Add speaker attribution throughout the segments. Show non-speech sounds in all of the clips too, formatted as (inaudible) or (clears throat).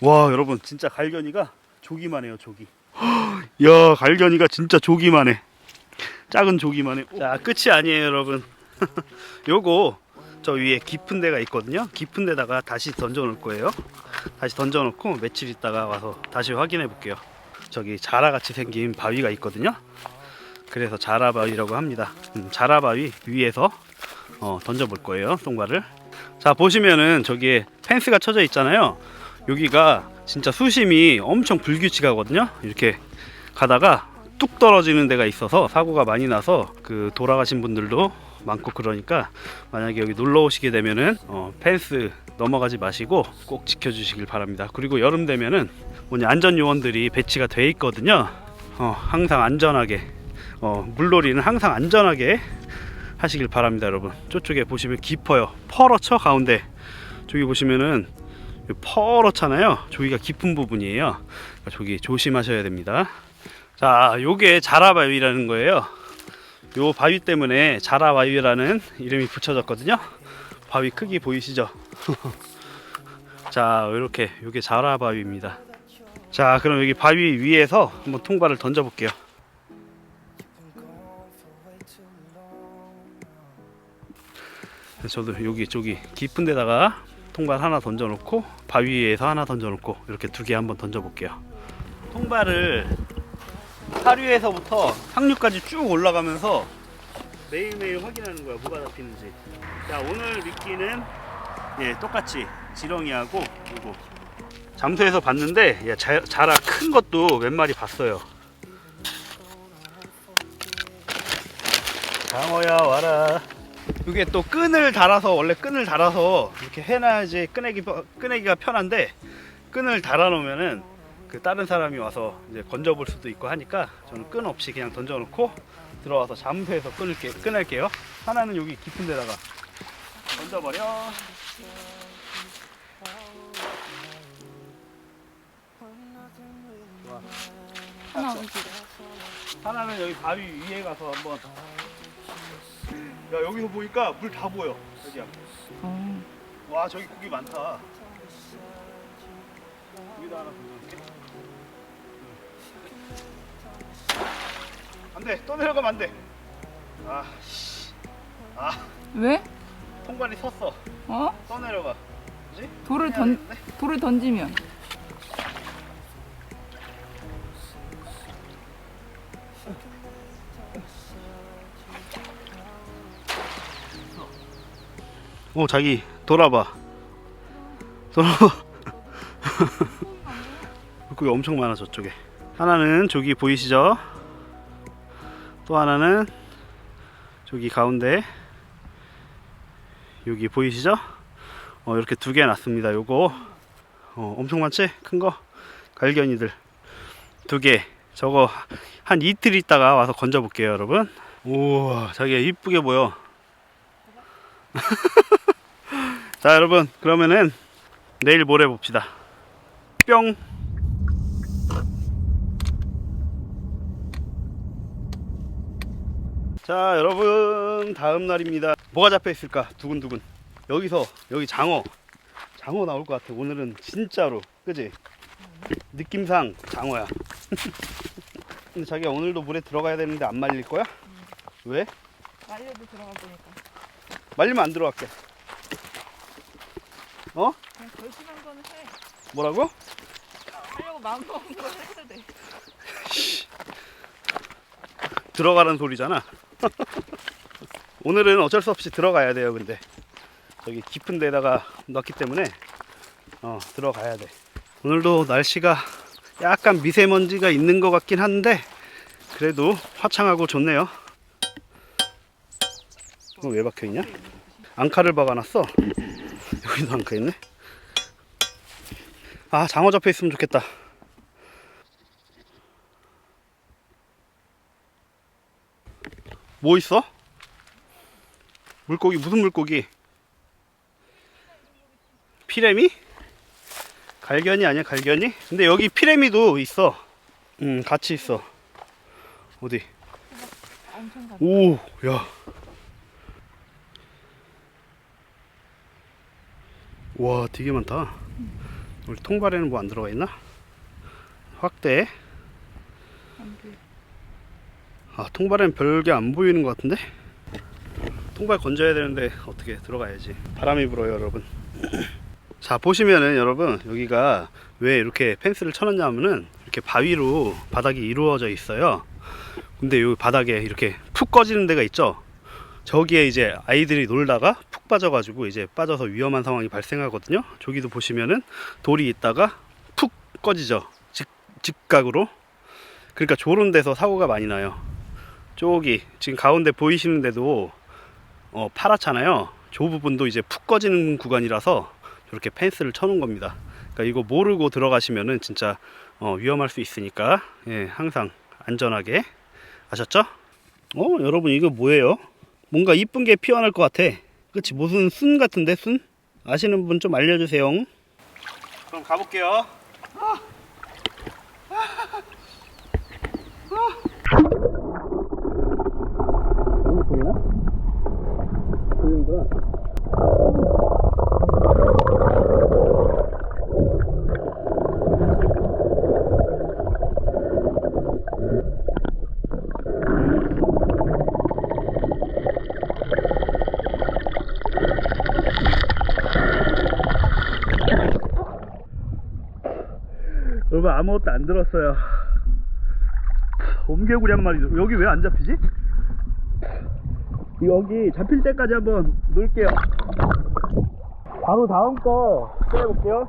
Speaker 1: 와 여러분 진짜 갈견이가 조기만 해요 조기. (gasps) 야 갈견이가 진짜 조기만 해. 작은 조기만 해자 끝이 아니에요 여러분. (laughs) 요거 저 위에 깊은 데가 있거든요. 깊은 데다가 다시 던져 놓을 거예요. 다시 던져 놓고 며칠 있다가 와서 다시 확인해 볼게요. 저기 자라 같이 생긴 바위가 있거든요. 그래서 자라바위라고 합니다. 음, 자라바위 위에서 어, 던져 볼 거예요 똥발을. 자 보시면은 저기에 펜스가 쳐져 있잖아요 여기가 진짜 수심이 엄청 불규칙하거든요. 이렇게 가다가 뚝 떨어지는 데가 있어서 사고가 많이 나서 그 돌아가신 분들도 많고 그러니까 만약에 여기 놀러 오시게 되면은 어, 펜스 넘어가지 마시고 꼭 지켜주시길 바랍니다. 그리고 여름 되면은 뭐냐 안전 요원들이 배치가 돼 있거든요. 어, 항상 안전하게 어, 물놀이는 항상 안전하게 하시길 바랍니다, 여러분. 저쪽에 보시면 깊어요. 퍼렇죠 가운데. 저기 보시면은 퍼렇잖아요. 저기가 깊은 부분이에요. 그러니까 저기 조심하셔야 됩니다. 자, 요게 자라바위라는 거예요. 요 바위 때문에 자라바위라는 이름이 붙여졌거든요. 바위 크기 보이시죠? (laughs) 자, 이렇게 요게 자라바위입니다. 자, 그럼 여기 바위 위에서 한번 통발을 던져 볼게요. 저도 여기 저기 깊은 데다가 통발 하나 던져 놓고 바위 위에서 하나 던져 놓고 이렇게 두 개 한번 던져 볼게요. 통발을 하류에서부터 상류까지 쭉 올라가면서 매일매일 확인하는 거야 뭐가 잡히는지. 자 오늘 미끼는 예 똑같이 지렁이하고 그리고 잠수해서 봤는데 야, 자, 자라 큰 것도 몇 마리 봤어요. 장어야 와라. 이게 또 끈을 달아서 원래 끈을 달아서 이렇게 해놔야지 끄내기 끄내기가 편한데 끈을 달아 놓으면은 그 다른 사람이 와서 이제 건져볼 수도 있고 하니까 저는 끈 없이 그냥 던져놓고 들어와서 잠수해서 끊을게 끊을게요. 하나는 여기 깊은 데다가 던져버려. 좋아.
Speaker 2: 하나 어디?
Speaker 1: 하나는 여기 바위 위에 가서 한번. 야 여기서 보니까 물 다 보여. 여기야.
Speaker 2: 어.
Speaker 1: 와 저기 고기 많다. 여기다 하나 던져볼게. 안돼 또 내려가면 안돼. 아 씨. 아
Speaker 2: 왜?
Speaker 1: 통발이 섰어.
Speaker 2: 어?
Speaker 1: 또 내려가. 뭐지?
Speaker 2: 돌을
Speaker 1: 해야
Speaker 2: 던
Speaker 1: 되는데?
Speaker 2: 돌을 던지면
Speaker 1: 어 자기 돌아봐. 돌아봐. (laughs) 물고기 엄청 많아 저쪽에. 하나는 저기 보이시죠? 또 하나는 저기 가운데 여기 보이시죠? 어, 이렇게 두개 놨습니다. 요거 어, 엄청 많지? 큰거 갈견이들 두 개. 저거 한 이틀 있다가 와서 건져 볼게요, 여러분. 우와, 자기가 이쁘게 보여. (laughs) 자, 여러분 그러면은 내일 모레 봅시다. 뿅. 자 여러분 다음 날입니다. 뭐가 잡혀 있을까? 두근두근. 여기서 여기 장어. 장어 나올 것 같아. 오늘은 진짜로. 그지? 느낌상 장어야. (laughs) 근데 자기야 오늘도 물에 들어가야 되는데 안 말릴 거야? 왜?
Speaker 2: 말려도 들어가 보니까
Speaker 1: 말리면 안 들어갈게. 어?
Speaker 2: 그냥 결심한 거는 해
Speaker 1: 뭐라고?
Speaker 2: 하려고 마음 먹은 거 했어야 돼. (laughs)
Speaker 1: 들어가는 소리잖아. (laughs) 오늘은 어쩔 수 없이 들어가야 돼요 근데. 저기 깊은 데다가 넣기 때문에 어 들어가야 돼. 오늘도 날씨가 약간 미세먼지가 있는 것 같긴 한데 그래도 화창하고 좋네요 이거 왜 박혀있냐? 앙카를 박아놨어 여기도 앙카 있네 아 장어 잡혀 있으면 좋겠다 뭐 있어? 물고기 무슨 물고기? 피레미? 갈견이 아니야 갈견이? 근데 여기 피레미도 있어. 음 같이 있어. 어디? 오, 야. 와, 되게 많다. 우리 통발에는 뭐 안 들어가 있나? 확대. 아 통발에는 별게 안 보이는 것 같은데? 통발 건져야 되는데 어떻게 들어가야지. 바람이 불어요 여러분. (clears throat) 자 보시면은 여러분 여기가 왜 이렇게 펜스를 쳐놨냐면은 이렇게 바위로 바닥이 이루어져 있어요. 근데 여기 바닥에 이렇게 푹 꺼지는 데가 있죠. 저기에 이제 아이들이 놀다가 푹 빠져가지고 이제 빠져서 위험한 상황이 발생하거든요. 저기도 보시면은 돌이 있다가 푹 꺼지죠. 직, 직각으로. 그러니까 저런 데서 사고가 많이 나요. 저기 지금 가운데 보이시는데도 어, 파랗잖아요. 저 부분도 이제 푹 꺼지는 구간이라서 이렇게 펜스를 쳐놓은 겁니다. 그러니까 이거 모르고 들어가시면은 진짜 어, 위험할 수 있으니까 예, 항상 안전하게 아셨죠? 어 여러분 이거 뭐예요? 뭔가 이쁜 게 피어날 것 같아. 그치 무슨 순 같은데 순? 아시는 분 좀 알려주세요. 그럼 가볼게요. 보이나? 보이는구나. 여러분 아무것도 안 들었어요. 옴개구리 한 마리. 여기 왜 안 잡히지? 여기 잡힐 때까지 한번 놀게요. 바로 다음 거 해볼게요.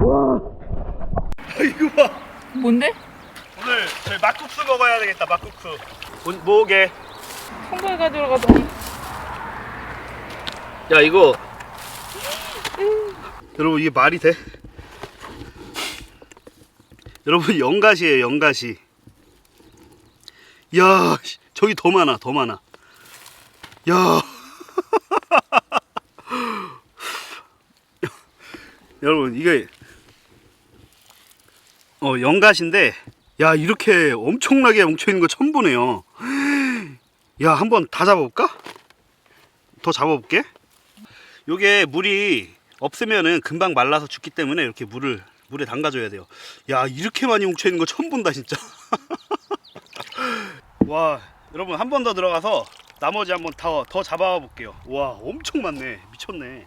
Speaker 1: 와, 이거 봐.
Speaker 2: 뭔데?
Speaker 1: 오늘 저희 막국수 먹어야 막국수. 뭐- 뭐게?
Speaker 2: 통발 가지러 가더니
Speaker 1: 야 이거 여러분 이게 말이 돼? 여러분 (laughs) 연가시에요 연가시 야 씨, 저기 더 많아 더 많아 야 (laughs) 여러분 이게 어 연가시인데 야 이렇게 엄청나게 뭉쳐있는 거 처음 보네요 야 한번 다 잡아볼까? 더 잡아볼게 요게 물이 없으면은 금방 말라서 죽기 때문에 이렇게 물을 물에 담가줘야 돼요. 야 이렇게 많이 뭉쳐 있는 거 처음 본다 진짜. (laughs) 와 여러분 한 번 더 들어가서 나머지 한번 더 더 잡아와 볼게요. 와 엄청 많네 미쳤네.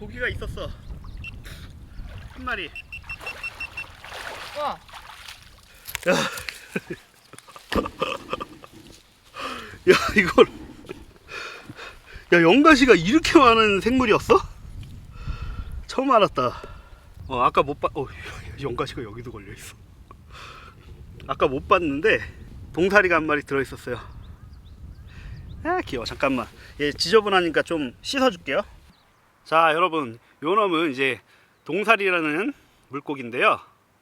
Speaker 1: 고기가 있었어 한 마리 야 이걸 야 연가시가 이렇게 많은 생물이었어? 처음 알았다. 어 아까 못 봤. 어 (laughs) 연가시가 여기도 걸려 있어. 아까 못 봤는데 동사리가 한 마리 들어 있었어요. 아 귀여워. 잠깐만. 얘 지저분하니까 좀 씻어줄게요. 자 여러분 요 놈은 이제 동사리라는 물고기인데요.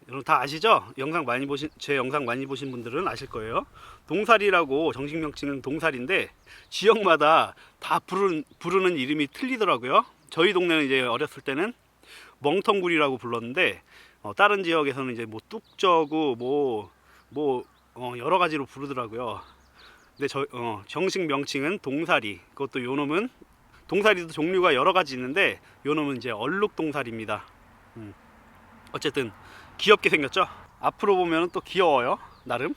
Speaker 1: 여러분 다 아시죠? 영상 많이 보신 제 영상 많이 보신 분들은 아실 거예요. 동사리라고 정식 명칭은 동사리인데 지역마다 다 부르는 부르는 이름이 틀리더라고요. 저희 동네는 이제 어렸을 때는 멍텅구리라고 불렀는데 어, 다른 지역에서는 이제 뭐 뚝저구 뭐뭐 어, 여러 가지로 부르더라고요. 근데 저 어, 정식 명칭은 동사리. 그것도 요 놈은 동사리도 종류가 여러 가지 있는데 요 놈은 이제 얼룩 동사리입니다. 음. 어쨌든 귀엽게 생겼죠? 앞으로 보면 또 귀여워요. 나름.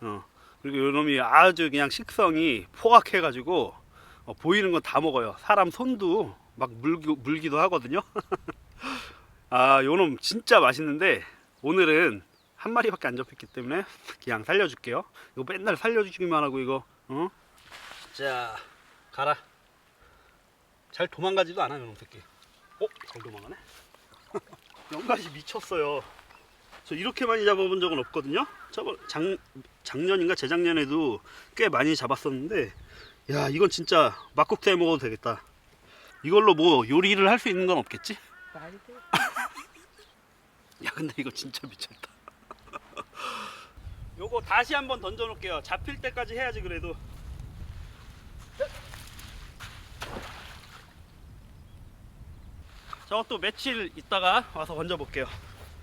Speaker 1: 어. 그리고 요 놈이 아주 그냥 식성이 포악해가지고 어, 보이는 건 다 먹어요. 사람 손도 막 물기, 물기도 하거든요. (laughs) 아, 요놈 진짜 맛있는데 오늘은 한 마리밖에 안 잡혔기 때문에 그냥 살려줄게요. 이거 맨날 살려주기만 하고 이거. 어? 자, 가라. 잘 도망가지도 않아, 요놈 새끼. 어? 잘 도망가네. 연가시 미쳤어요. 저 이렇게 많이 잡아본 적은 없거든요. 저번 작 작년인가 재작년에도 꽤 많이 잡았었는데, 야 이건 진짜 막국수 해 먹어도 되겠다. 이걸로 뭐 요리를 할 수 있는 건 없겠지? (laughs) 야 근데 이거 진짜 미쳤다. (laughs) 요거 다시 한번 던져 놓을게요. 잡힐 때까지 해야지 그래도. 저또 며칠 있다가 와서 던져볼게요.